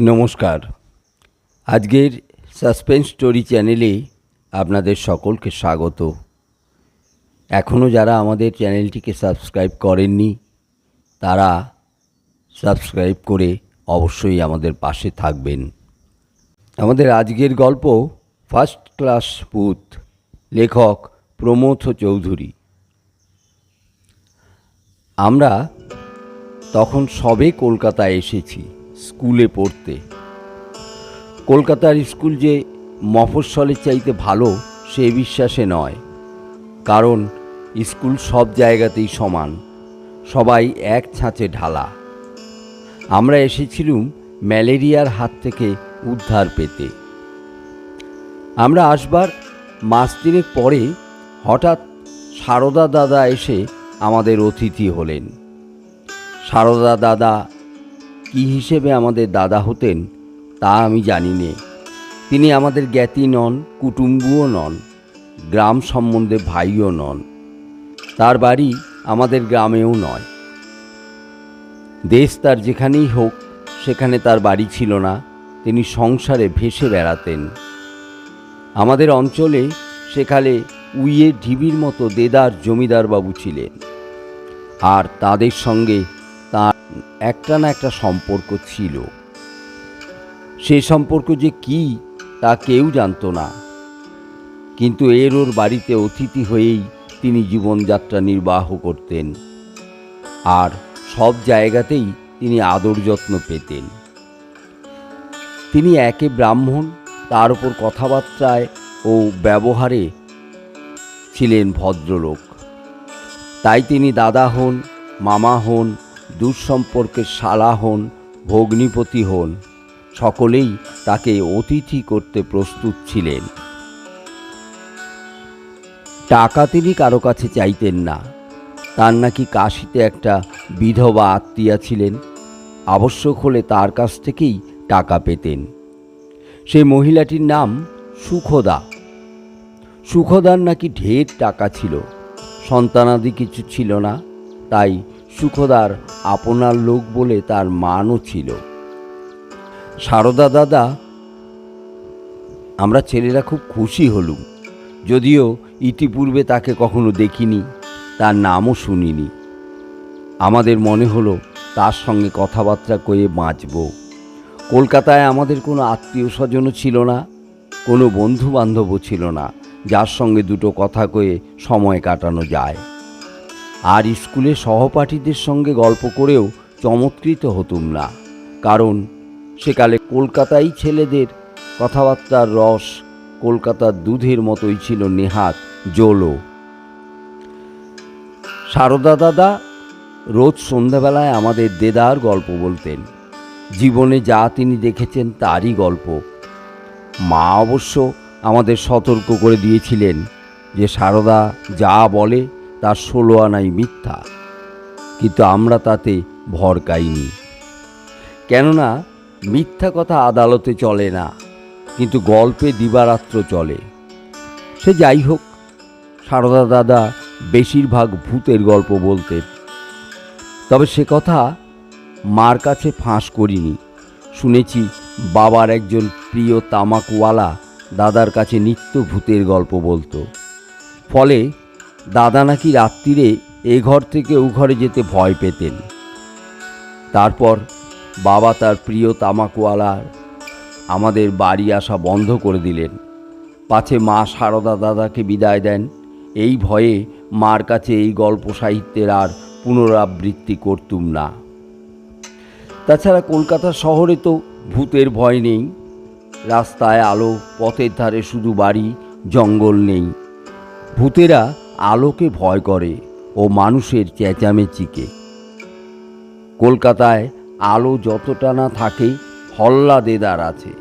নমস্কার। আজকের suspense story চ্যানেলে আপনাদের সকলকে স্বাগত। এখনও যারা আমাদের চ্যানেলটিকে সাবস্ক্রাইব করেননি, তারা সাবস্ক্রাইব করে অবশ্যই আমাদের পাশে থাকবেন। আমাদের আজকের গল্প ফার্স্ট ক্লাস পুত, লেখক প্রমথ চৌধুরী। আমরা তখন সবে কলকাতায় এসেছি। স্কুলে পড়তে। কলকাতার স্কুল যে মফস্বলের চাইতে ভালো, সে বিশ্বাসে নয়। কারণ স্কুল সব জায়গাতেই সমান, সবাই এক ছাঁচে ঢালা। আমরা এসেছিলুম ম্যালেরিয়ার হাত থেকে উদ্ধার পেতে। আমরা আসবার মাস তিনেক পরে হঠাৎ সারদা দাদা এসে আমাদের অতিথি হলেন। সারদা দাদা কি হিসেবে আমাদের দাদা হতেন, তা আমি জানি নে। তিনি আমাদের জ্ঞাতি নন, কুটুম্বুও নন, গ্রাম সম্বন্ধে ভাইও নন। তার বাড়ি আমাদের গ্রামেও নয়। দেশ তার যেখানেই হোক, সেখানে তার বাড়ি ছিল না। তিনি সংসারে ভেসে বেড়াতেন। আমাদের অঞ্চলে সেখানে উইয়ে ঢিবির মতো দেদার জমিদার বাবু ছিলেন। আর তাদের সঙ্গে একটা না একটা সম্পর্ক ছিল। সে সম্পর্ক যে কি, তা কেউ জানতো না। কিন্তু এর ওর বাড়িতে অতিথি হয়েই তিনি জীবনযাত্রা নির্বাহ করতেন। আর সব জায়গাতেই তিনি আদর যত্ন পেতেন। তিনি একে ব্রাহ্মণ, তার উপর কথাবার্তায় ও ব্যবহারে ছিলেন ভদ্রলোক। তাই তিনি দাদা হন, মামা হন দূরসম্পর্কের শালা হন, ভগ্নিপতি হন, সকলেই তাকে অতিথি করতে প্রস্তুত ছিলেন। টাকা তিনি কারও কাছে চাইতেন না। তার নাকি কাশিতে একটা বিধবা আত্মীয়া ছিলেন। আবশ্যক হলে তার কাছ থেকেই টাকা পেতেন। সেই মহিলাটির নাম সুখদা। সুখদার নাকি ঢের টাকা ছিল। সন্তানাদি কিছু ছিল না, তাই সুখদার আপনার লোক বলে তার মানও ছিল। সারদা দাদা, আমরা ছেলেরা খুব খুশি হলুম। যদিও ইতিপূর্বে তাকে কখনো দেখিনি, তার নামও শুনিনি। আমাদের মনে হলো তার সঙ্গে কথাবার্তা কয়ে বাঁচব। কলকাতায় আমাদের কোনো আত্মীয় স্বজনও ছিল না, কোনো বন্ধু বান্ধবও ছিল না, যার সঙ্গে দুটো কথা কয়ে সময় কাটানো যায়। আর স্কুলে সহপাঠীদের সঙ্গে গল্প করেও চমৎকৃত হতুম না। কারণ সেকালে কলকাতায় ছেলেদের কথাবার্তার রস কলকাতার দুধের মতোই ছিল নেহাত জোলো। সারদা দাদা রোজ সন্ধ্যাবেলায় আমাদের দেদার গল্প বলতেন। জীবনে যা তিনি দেখেছেন তারই গল্প। মা অবশ্য আমাদের সতর্ক করে দিয়েছিলেন যে সারদা যা বলে তার ষোলো আনাই মিথ্যা, কিন্তু আমরা তাতে ভরকাইনি কেননা মিথ্যা কথা আদালতে চলে না, কিন্তু গল্পে দিবারাত্র চলে। সে যাই হোক, সারদা দাদা বেশিরভাগ ভূতের গল্প বলতেন। তবে সে কথা মার কাছে ফাঁস করিনি। শুনেছি বাবার একজন প্রিয় তামাকওয়ালা দাদার কাছে নিত্য ভূতের গল্প বলতো। ফলে দাদা নাকি রাত্রিরে এ ঘর থেকে ও ঘরে যেতে ভয় পেতেন। তারপর বাবা তার প্রিয় তামাকওয়ালার আমাদের বাড়ি আসা বন্ধ করে দিলেন। পাছে মা সারদা দাদাকে বিদায় দেন। এই ভয়ে মার কাছে এই গল্প সাহিত্যের আর পুনরাবৃত্তি করতুম না। তাছাড়া কলকাতা শহরে তো ভূতের ভয় নেই। রাস্তায় আলো, পথের ধারে শুধু বাড়ি, জঙ্গল নেই। ভূতেরা আলোকে ভয় করে ও মানুষের চেঁচামেচিকে। কলকাতায় আলো যতটা না থাকে হল্লা দেদার আছে,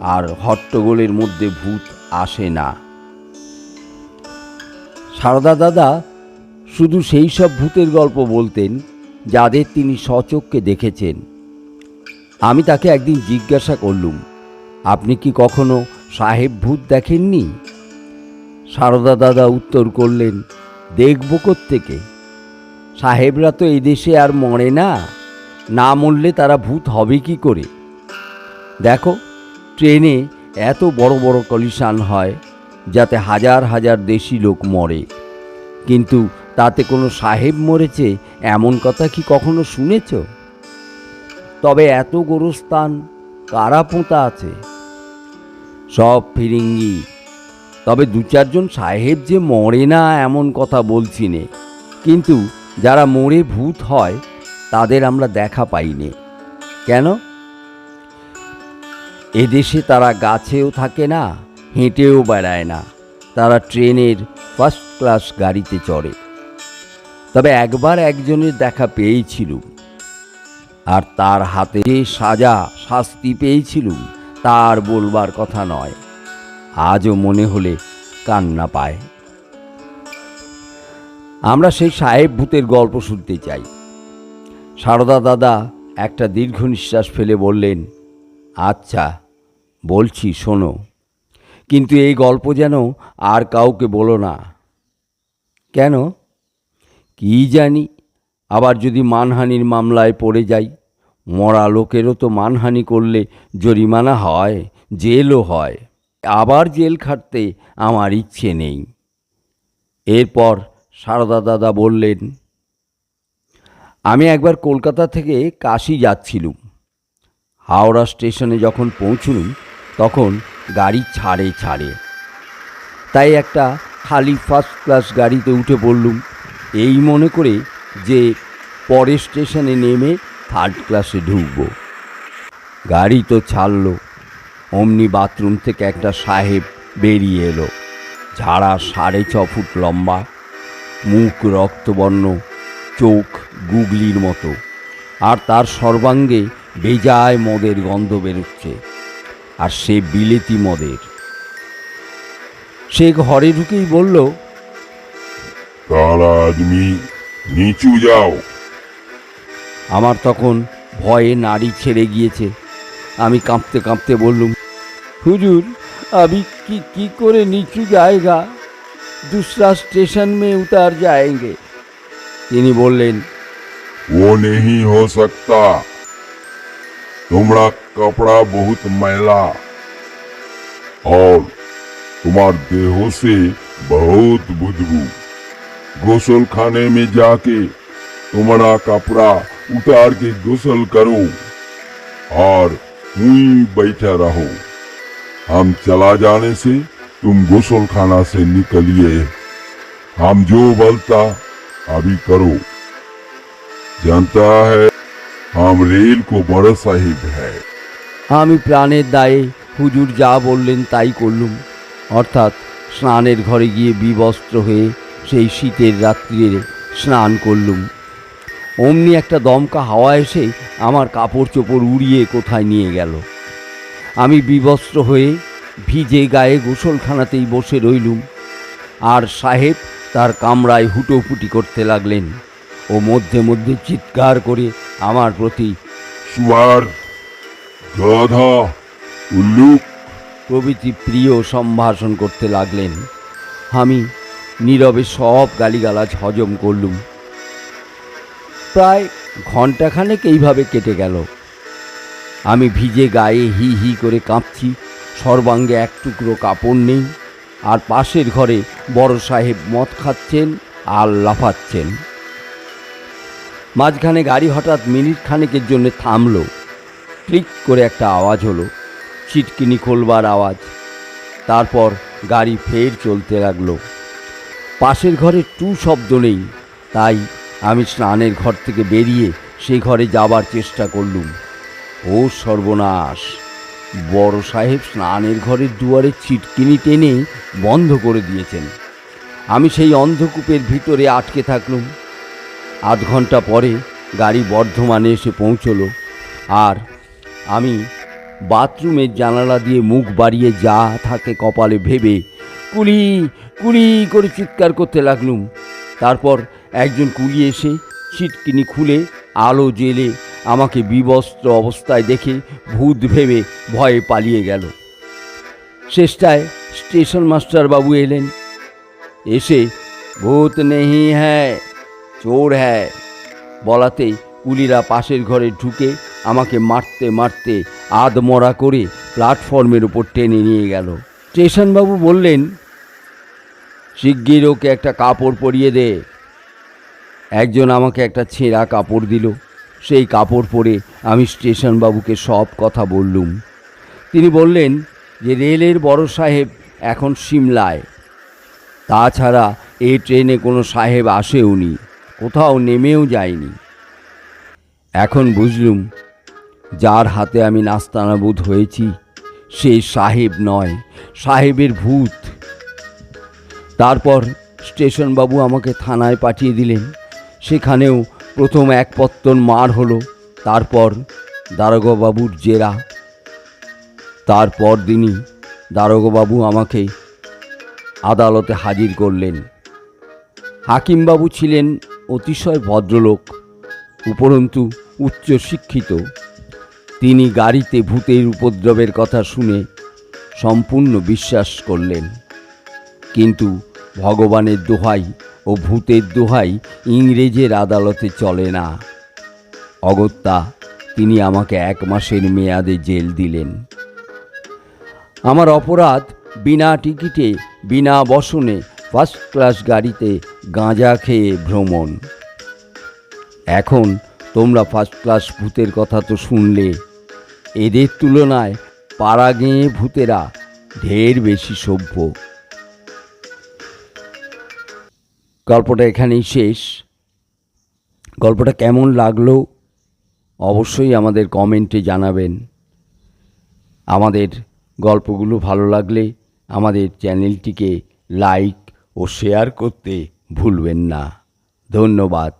আর হট্টগোলের মধ্যে ভূত আসে না। সারদা দাদা শুধু সেই সব ভূতের গল্প বলতেন, যাদের তিনি সচক্ষে দেখেছেন। আমি তাকে একদিন জিজ্ঞাসা করলুম, আপনি কি কখনো সাহেব ভূত দেখেননি? সারদা দাদা উত্তর করলেন, দেখব থেকে সাহেবরা তো এই দেশে আর মরে না। না মরলে তারা ভূত হবে কি করে? দেখো, ট্রেনে এত বড় বড় কলিশান হয় যাতে হাজার হাজার দেশি লোক মরে। কিন্তু তাতে কোনো সাহেব মরেছে এমন কথা কি কখনো শুনেছ? তবে এত গোরস্থান, কারা পোঁতা আছে? সব ফিরিঙ্গি তবে দু চারজন সাহেব যে মরে না এমন কথা বলছি নে। কিন্তু যারা মরে ভূত হয়, তাদের আমরা দেখা পাইনি কেন? এদেশে তারা গাছেও থাকে না, হেঁটেও বেড়ায় না। তারা ট্রেনের ফার্স্ট ক্লাস গাড়িতে চড়ে। তবে একবার একজনের দেখা পেয়েছিলুম। আর তার হাতে সাজা শাস্তি পেয়েছিলুম, তার বলবার কথা নয়। আজও মনে হলে কান্না পায়। আমরা সেই সাহেব ভূতের গল্প শুনতে চাই। সারদা দাদা একটা দীর্ঘ নিঃশ্বাস ফেলে বললেন আচ্ছা বলছি, শোনো। কিন্তু এই গল্প যেন আর কাউকে বলো না। কেন? কি জানি। আবার যদি মানহানির মামলায় পড়ে যাই, মরা লোকেরও তো মানহানি করলে জরিমানা হয়, জেলও হয়। আবার জেল খাটতে আমার ইচ্ছে নেই। এরপর সারদা দাদা বললেন, আমি একবার কলকাতা থেকে কাশি যাচ্ছিলুম। হাওড়া স্টেশনে যখন পৌঁছলুম, তখন গাড়ি ছাড়ে ছাড়ে। তাই একটা খালি ফার্স্ট ক্লাস গাড়িতে উঠে পড়লুম। এই মনে করে যে পরের স্টেশনে নেমে থার্ড ক্লাসে ঢুকবো। গাড়ি তো ছাড়লো। অমনি বাথরুম থেকে একটা সাহেব বেরিয়ে এলো। ঝাড়া সাড়ে ছ ফুট লম্বা মুখ রক্তবর্ণ চোখ গুগলির মতো আর তার সর্বাঙ্গে বেজায় মদের গন্ধ বেরোচ্ছে আর সে বিলেতি মদের। সে ঘরে ঢুকেই বলল আদমি নিচু যাও। আমার তখন ভয়ে নাড়ি ছেড়ে গিয়েছে। আমি কাঁপতে কাঁপতে বললুম হুজুর আমি কি কি করে নিচু জায়গা दूसरा स्टेशन में उतार जाएंगे তিনি বললেন वो नहीं हो सकता तुम्हारा कपड़ा बहुत मैला और तुम्हार देहो से बहुत बुदबू गोसल खाने में जाके तुम्हारा कपड़ा उतार के गुसल करो और हुई बैठा रहो हम चला जाने से तुम गुसल खाना से निकलिए हम जो बोलता अभी करो जानता है हम रेल को बड़ा साहिब है আমি প্রাণের দায়ে হুজুর যা বললেন তাই করলুম অর্থাৎ স্নানের ঘরে গিয়ে বিবস্ত্র হয়ে সেই শীতের রাত্রিরে স্নান করলুম অমনি একটা দমকা হাওয়া এসে আমার কাপড় চোপড় উড়িয়ে কোথায় নিয়ে গেল আমি বিবস্ত্র হয়ে ভিজে গায়ে গোসলখানাতেই বসে রইলুম। আর সাহেব তার কামরায় হুটোপুটি করতে লাগলেন ও মধ্যে মধ্যে চিৎকার করে আমার প্রতি সুয়ার গাধা উল্লুক। প্রভৃতি প্রিয় সম্ভাষণ করতে লাগলেন। আমি নীরবে সব গালিগালাজ হজম করলুম। প্রায় ঘণ্টাখানেক এইভাবে কেটে গেল। আমি ভিজে গায়ে হি হি করে কাঁপছি। সর্বাঙ্গে এক টুকরো কাপড় নেই। আর পাশের ঘরে বড় সাহেব মদ খাচ্ছেন আর লাফাচ্ছেন। মাঝখানে গাড়ি হঠাৎ মিনিট খানেকের জন্য থামলো। ক্লিক করে একটা আওয়াজ হলো। ছিটকিনি খোলবার আওয়াজ। তারপর গাড়ি ফের চলতে লাগল। পাশের ঘরে টু শব্দ নেই। তাই আমি স্নানের ঘর থেকে বেরিয়ে সেই ঘরে যাবার চেষ্টা করলুম। ও সর্বনাশ। বড় সাহেব স্নানের ঘরের দুয়ারে ছিটকিনি টেনে বন্ধ করে দিয়েছেন। আমি সেই অন্ধকূপের ভিতরে আটকে থাকলুম। আধ ঘণ্টা পরে গাড়ি বর্ধমানে এসে পৌঁছলো। আর আমি বাথরুমের জানালা দিয়ে মুখ বাড়িয়ে যা থাকে কপালে ভেবে কুলি কুলি করে চিৎকার করতে লাগলুম। তারপর একজন কুলি এসে ছিটকিনি খুলে আলো জেলে আমাকে বিবস্ত্র অবস্থায় দেখে ভূত ভেবে ভয়ে পালিয়ে গেল। শেষটায় স্টেশন মাস্টার বাবু এলেন। এসে, ভূত নেই হ্যায়, চোর হ্যায়। বলাতেই কুলিরা পাশের ঘরে ঢুকে আমাকে মারতে মারতে আধমরা করে প্ল্যাটফর্মের উপর টেনে নিয়ে গেল। স্টেশনবাবু বললেন, শিগগির ওকে একটা কাপড় পরিয়ে দে। একজন আমাকে একটা ছেঁড়া কাপড় দিল। সেই কাপড় পরে আমি স্টেশনবাবুকে সব কথা বললুম। তিনি বললেন যে রেলের বড় সাহেব এখন সিমলায়। তাছাড়া এই ট্রেনে কোনো সাহেব আসেওনি কোথাও নেমেও যায়নি। এখন বুঝলুম যার হাতে আমি নাস্তানাবুদ হয়েছি সে সাহেব নয়, সাহেবের ভূত। তারপর স্টেশনবাবু আমাকে থানায় পাঠিয়ে দিলেন, সেখানেও প্রথম এক পত্তন মার হলো, তারপর দারোগাবাবুর জেরা। তারপর দিনই দারোগাবাবু আমাকে আদালতে হাজির করলেন। হাকিমবাবু ছিলেন অতিশয় ভদ্রলোক, উপরন্তু উচ্চশিক্ষিত। তিনি গাড়িতে ভূতের উপদ্রবের কথা শুনে সম্পূর্ণ বিশ্বাস করলেন। কিন্তু ভগবানের দোহাই ও ভূতের দোহাই ইংরেজের আদালতে চলে না। অগত্যা, তিনি আমাকে এক মাসের মেয়াদে জেল দিলেন। আমার অপরাধ বিনা টিকিটে, বিনা বসনে ফার্স্ট ক্লাস গাড়িতে গাঁজা খেয়ে ভ্রমণ। এখন তোমরা ফার্স্ট ক্লাস ভূতের কথা তো শুনলে। এদের তুলনায় পাড়া গেঁয়ে ভূতেরা ঢের বেশি সভ্য। গল্পটা এখানেই শেষ। গল্পটা কেমন লাগল অবশ্যই আমাদের কমেন্টে জানাবেন। আমাদের গল্পগুলো ভালো লাগলে আমাদের চ্যানেলটিকে লাইক ও শেয়ার করতে ভুলবেন না। ধন্যবাদ।